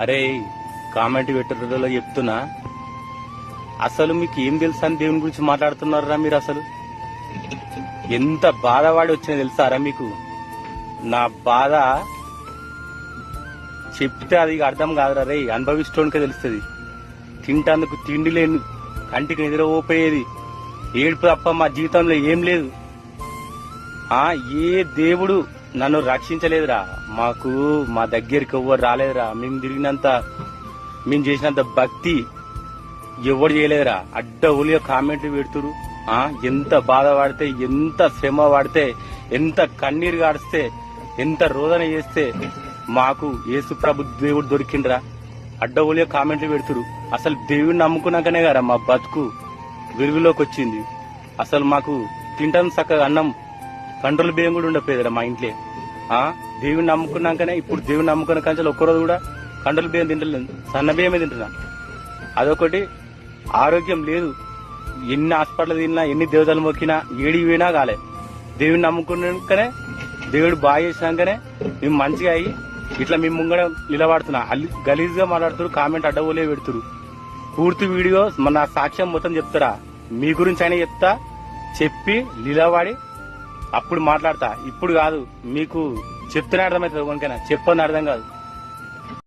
అరే కామెంట్ పెట్టడంలో చెప్తున్నా. అసలు మీకు ఏం తెలుసా అని దేవుని గురించి మాట్లాడుతున్నారా మీరు అసలు? ఎంత బాధపడి వచ్చినా తెలుసారా మీకు? నా బాధ చెప్తే అది అర్థం కాదురా రే అనుభవిస్తోనికే తెలుస్తుంది. తింటాందుకు తిండి లేని కంటికి నిద్రపోయేది. ఏడుపు తప్ప మా జీవితంలో ఏం లేదు. ఆ ఏ దేవుడు నన్ను రక్షించలేదురా. మాకు మా దగ్గరికి ఎవ్వరు రాలేదురా. మేము తిరిగినంత మేము చేసినంత భక్తి ఎవరు చేయలేదురా. అడ్డ ఉలిగా కామెంట్లు పెడుతురు ఆ ఎంత బాధ పడితే ఎంత శ్రమ పడితే ఎంత కన్నీరు గాడిస్తే ఎంత రోదన చేస్తే మాకు యేసు ప్రభు దేవుడు దొరికిండ్రా. అడ్డ ఉలిగా కామెంట్లు పెడుతురు అసలు దేవుడిని నమ్ముకున్నాకనే కదా మా బతుకు వెలుగులోకి వచ్చింది. అసలు మాకు తింటాను చక్కగా అన్నం కంట్రోల్ బియ్యం కూడా ఉండకపోయేదిరా మా ఇంట్లో. ఆ? దేవుని నమ్ముకున్నాకనే ఇప్పుడు దేవుని నమ్ముకున్న కంచెలు ఒక్కరోజు కూడా కంట్రోల్ బియ్యం తింటలేదు. సన్న బియ్యమే తింటున్నా. అదొకటి. ఆరోగ్యం లేదు. ఎన్ని హాస్పిటల్ తిన్నా ఎన్ని దేవతలు మొక్కినా ఏడికి పోయినా కాలే. దేవుని నమ్ముకున్నాకనే దేవుడు బాగా చేసినాకనే మేము మంచిగా అయ్యి ఇట్లా మేము ముంగడ నిలబడుతున్నా. అల్లి- గలీజ్గా మాట్లాడుతున్నారు కామెంట్ అడ్డవోలే పెడుతురు పూర్తి వీడియో మన సాక్ష్యం మొత్తం చెప్తారా? మీ గురించి అయినా చెప్తా. చెప్పి నిలబడి అప్పుడు మాట్లాడతా. ఇప్పుడు కాదు మీకు చెప్తున్న అర్థమవుతుంది కొనుకైనా చెప్పని అర్థం కాదు.